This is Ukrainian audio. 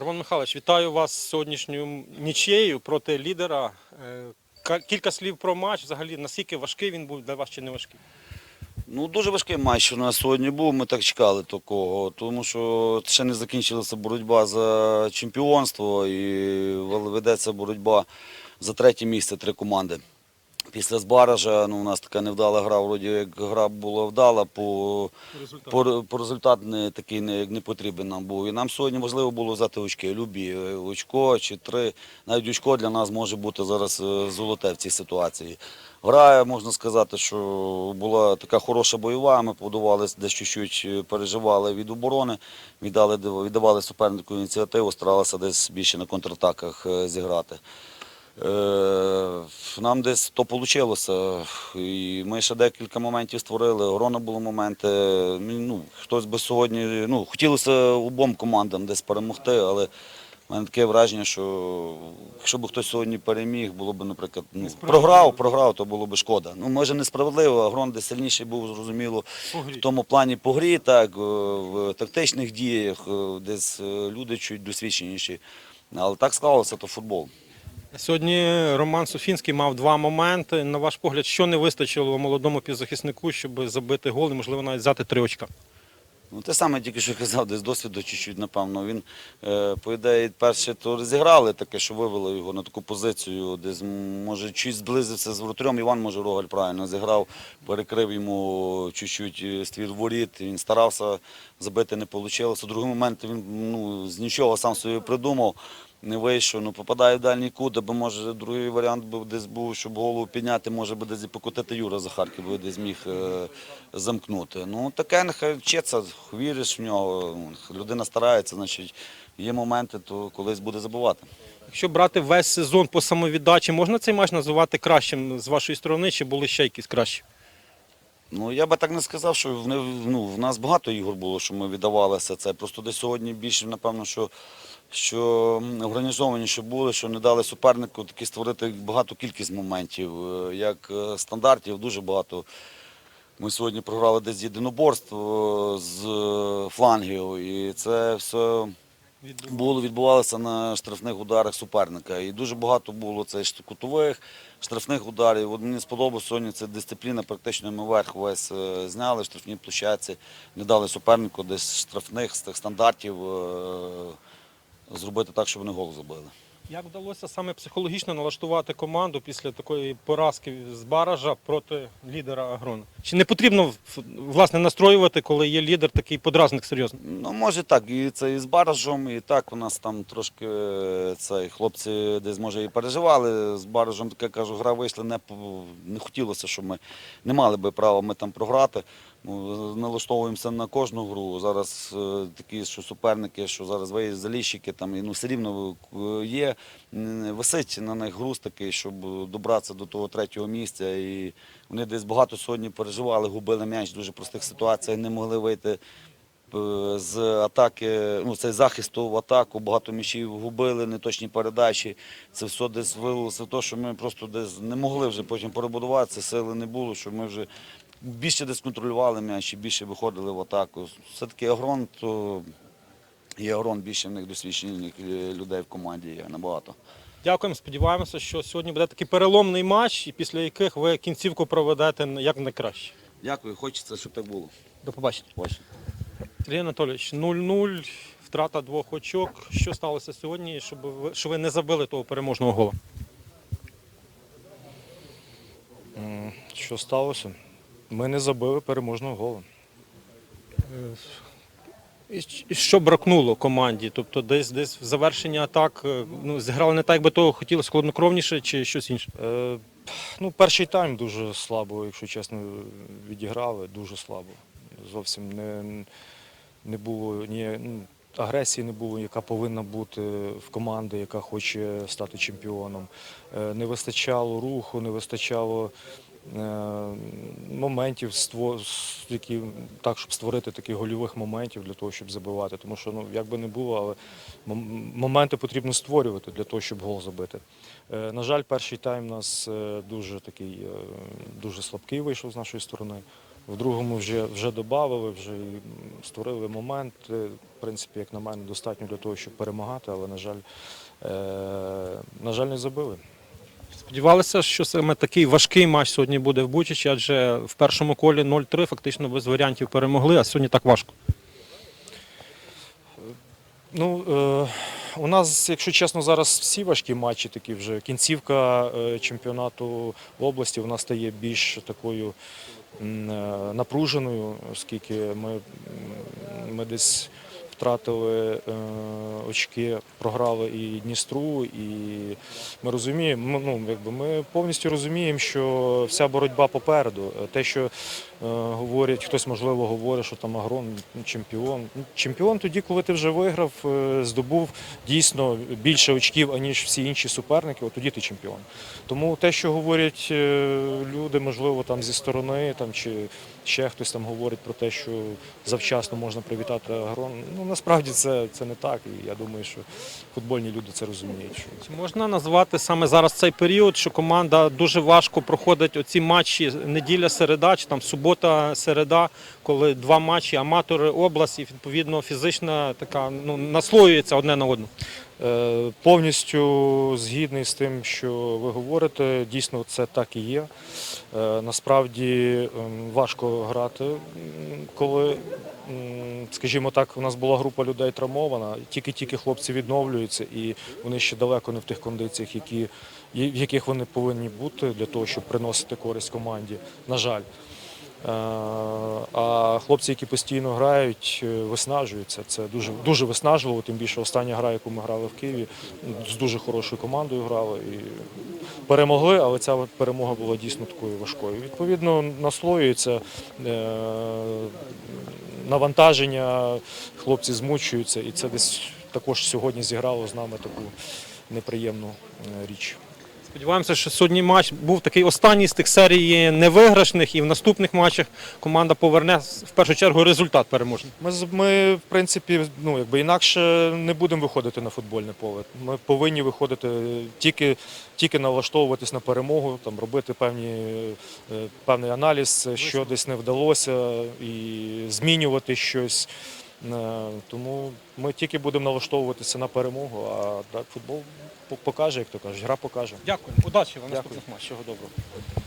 Роман Михайлович, вітаю вас сьогоднішньою нічєю проти лідера. Е, Кілька слів про матч. Взагалі, наскільки важкий він був для вас чи не важкий? Ну, дуже важкий матч у нас сьогодні був. Ми так чекали такого, тому що ще не закінчилася боротьба за чемпіонство і ведеться боротьба за третє місце три команди. Після Збаража ну, у нас така невдала гра, вроді як гра була вдала, по, Результат. по, по результат не такий не, не потрібен нам був. І нам сьогодні важливо було взяти очки. Любі е, очко чи три. Навіть очко для нас може бути зараз е, золоте в цій ситуації. Гра, можна сказати, що була така хороша бойова. Ми подавалися десь чуть-чуть е, переживали від оборони, віддали, віддавали супернику ініціативу, старалися десь більше на контратаках зіграти. Е, Нам десь то вийшло. І ми ще декілька моментів створили. Грона було моменти. Ну, хтось би сьогодні. Ну, хотілося обом командам десь перемогти, але в мене таке враження, що якщо б хтось сьогодні переміг, було б, наприклад, ну, програв, програв, то було б шкода. Ну, може, несправедливо, а Грон десь сильніший був, зрозуміло, в тому плані по грі, так, в тактичних діях, десь е, люди чуть досвідченіші. Але так склалося, то футбол. Сьогодні Роман Софінський мав два моменти. На ваш погляд, що не вистачило молодому півзахиснику, щоб забити гол і, можливо, навіть взяти три очка? Ну, те саме тільки що казав, десь досвіду чуть-чуть, напевно. Він, е, по ідеї, перше то розіграли таке, що вивело його на таку позицію, десь, може, чуть зблизився з воротарем. Іван, може, Рогаль правильно зіграв, перекрив йому чуть-чуть е, ствір воріт. Він старався, забити не вийшло. Другий момент він ну, з нічого сам собі придумав. Не вийшов, ну попадає в дальній кут, або може другий варіант був десь був, щоб голову підняти, може би десь і покотити Юра Захарків, би десь міг е, замкнути. Ну таке нехай вчиться, віриш в нього. Людина старається, значить є моменти, то колись буде забувати. Якщо брати весь сезон по самовіддачі, можна цей матч називати кращим з вашої сторони, чи були ще якісь кращі? Ну я би так не сказав, що в, ну, в нас багато ігор було, що ми віддавалися. Це просто десь сьогодні більше, напевно, що, що м, організованіше були, що не дали супернику таки створити багато кількість моментів, е, як е, стандартів, дуже багато. Ми сьогодні програли десь єдиноборств е, з флангів, і це все було відбувалося на штрафних ударах суперника. І дуже багато було це кутових штрафних ударів. От мені сподобалося сьогодні ця дисципліна, практично ми верх весь зняли в штрафній площадці, не дали супернику десь штрафних з тих стандартів зробити так, щоб вони гол забили. Як вдалося саме психологічно налаштувати команду після такої поразки з баража проти лідера Агрона? Чи не потрібно власне настроювати, коли є лідер такий подразник серйозний? Ну, може так, і це і з баражом, і так у нас там трошки е, цей, хлопці десь може і переживали. З баражом, таке кажу, гра вийшла, не, не хотілося, щоб ми не мали би права ми там програти. Ну, налаштовуємося на кожну гру. Зараз е, такі, що суперники, що зараз виїзд заліщики, там, і, ну, все рівно е, є, висить на них груз такий, щоб добратися до того третього місця. І вони десь багато сьогодні переживали, губили м'яч в дуже простих ситуаціях, не могли вийти е, з атаки, ну цей захисту в атаку, багато м'ячів губили, неточні передачі. Це все десь вилилося в те, що ми просто десь не могли вже потім перебудуватися, сили не було, що ми вже більше десь контролювали м'яч і більше виходили в атаку. Все-таки агрон, то є агрон більше в них досвідчених е, людей в команді є набагато. Дякуємо. Сподіваємося, що сьогодні буде такий переломний матч, і після яких ви кінцівку проведете як найкраще. Дякую, хочеться, щоб так було. До побачення. Бачите. Сергій Анатолійович, 0-0, втрата двох очок. Що сталося сьогодні, щоб ви, що ви не забили того переможного гола? Що сталося? Ми не забили переможного голу. І що бракнуло команді? Тобто десь десь в завершенні атак е, ну, зіграли не так, як би того хотілося холоднокровніше чи щось інше? Е, ну, перший тайм дуже слабо, якщо чесно, відіграли, дуже слабо. Зовсім не, не було ні ну, агресії не було, яка повинна бути в команди, яка хоче стати чемпіоном. Е, не вистачало руху, не вистачало е, моментів, ство- які, так, щоб створити таких гольових моментів для того, щоб забивати. Тому що, ну, як би не було, але моменти потрібно створювати для того, щоб гол забити. Е, На жаль, перший тайм у нас е, дуже такий е, дуже слабкий вийшов з нашої сторони. В другому вже, вже додали, вже створили момент. Е, В принципі, як на мене, достатньо для того, щоб перемагати, але, на жаль, е, на жаль, не забили. Сподівалися, що саме такий важкий матч сьогодні буде в Бучичі, адже в першому колі 0-3 фактично без варіантів перемогли, а сьогодні так важко. Ну, е, у нас, якщо чесно, зараз всі важкі матчі такі вже. Кінцівка е, чемпіонату області вона стає більш такою е, напруженою, оскільки ми, ми десь втратили е, очки, програли і Дністру, і ми розуміємо, ну, якби ми повністю розуміємо, що вся боротьба попереду. Те, що говорять, хтось можливо говорить, що там Агрон чемпіон. Ну, Чемпіон тоді, коли ти вже виграв, е, здобув дійсно більше очків, аніж всі інші суперники, от тоді ти чемпіон. Тому те, що говорять е, люди, можливо, там зі сторони, там чи ще хтось там говорить про те, що завчасно можна привітати Агрон. Ну насправді це, це не так. І я думаю, що футбольні люди це розуміють. Що можна назвати саме зараз цей період, що команда дуже важко проходить оці матчі неділя-середа, чи там субота-середа, коли два матчі, аматори області, відповідно, фізична така ну, наслоюється одне на одну. Е, Повністю згідний з тим, що ви говорите. Дійсно, це так і є. Е, Насправді ем, важко грати, коли, скажімо так, у нас була група людей травмована, тільки-тільки хлопці відновлюються, і вони ще далеко не в тих кондиціях, які, в яких вони повинні бути для того, щоб приносити користь команді. На жаль. Е, А хлопці, які постійно грають, е, виснажуються. Це дуже дуже виснажливо. Тим більше остання гра, яку ми грали в Києві, з дуже хорошою командою грали і перемогли, але ця перемога була дійсно такою важкою. Відповідно, наслоюється е, навантаження, хлопці змучуються, і це десь також сьогодні зіграло з нами таку неприємну річ. Сподіваємося, що сьогодні матч був такий останній з тих серій невиграшних, і в наступних матчах команда поверне в першу чергу результат переможний. Ми, ми, в принципі, ну, якби інакше не будемо виходити на футбольне поле. Ми повинні виходити тільки, тільки налаштовуватись на перемогу, там, робити певні, е, певний аналіз, що десь не вдалося, і змінювати щось. Е, Тому ми тільки будемо налаштовуватися на перемогу, а футбол покаже, як то кажуть, гра покаже. Дякую, удачі вам наступних матчів. Всього доброго.